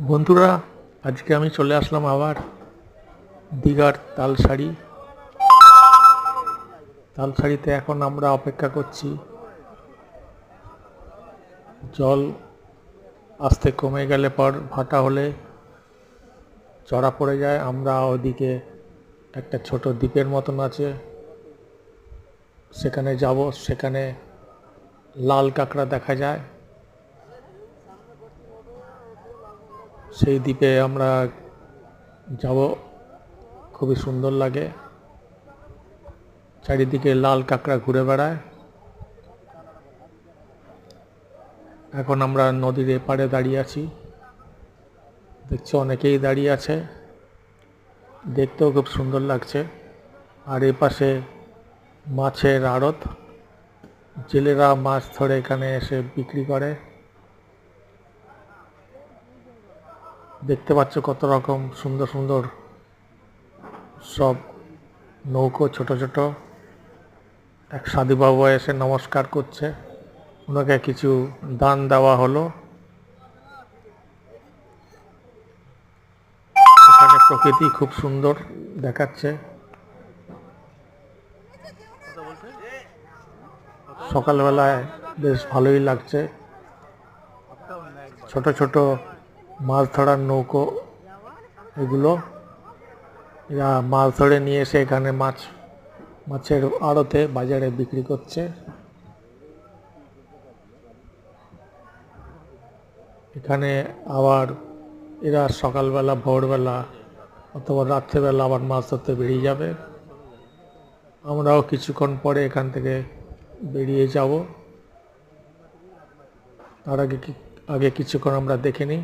বন্ধুরা, আজকে আমি চলে আসলাম আবার দীঘার তালসারি। তালসারিতে এখন আমরা অপেক্ষা করছি। জল আস্তে কমে গেলে পর ভাটা হলে চড়া পড়ে যায়। আমরা ওদিকে একটা ছোট দ্বীপের মতন আছে। সেখানে যাব, সেখানে লাল কাঁকড়া দেখা যায়। সেই দ্বীপে আমরা যাব। খুবই সুন্দর লাগে। চারিদিকে লাল কাঁকড়া ঘুরে বেড়ায়। এখন আমরা নদীর এপারে দাঁড়িয়ে আছি। দেখছি অনেকেই দাঁড়িয়ে আছে। দেখতেও খুব সুন্দর লাগছে। আর এপাশে মাছের আড়ত। জেলেরা মাছ ধরে এখানে এসে বিক্রি করে। দেখতে পাচ্ছ কত রকম সুন্দর সুন্দর সব নৌকো, ছোট ছোট। এক সাধুবাবু এসে নমস্কার করছে। ওনাকে কিছু দান দেওয়া হলো। এখানে প্রকৃতি খুব সুন্দর দেখাচ্ছে। সকালবেলায় বেশ ভালোই লাগছে। ছোট ছোট মাছ ধরার নৌকো, এগুলো, এরা মাছ ধরে নিয়ে এসে এখানে মাছ, মাছের আড়তে বাজারে বিক্রি করছে। এখানে আবার এরা সকালবেলা, ভোরবেলা অথবা রাত্রেবেলা আবার মাছ ধরতে বেরিয়ে যাবে। আমরাও কিছুক্ষণ পরে এখান থেকে বেরিয়ে যাব। তার আগে আগে কিছুক্ষণ আমরা দেখে নিই।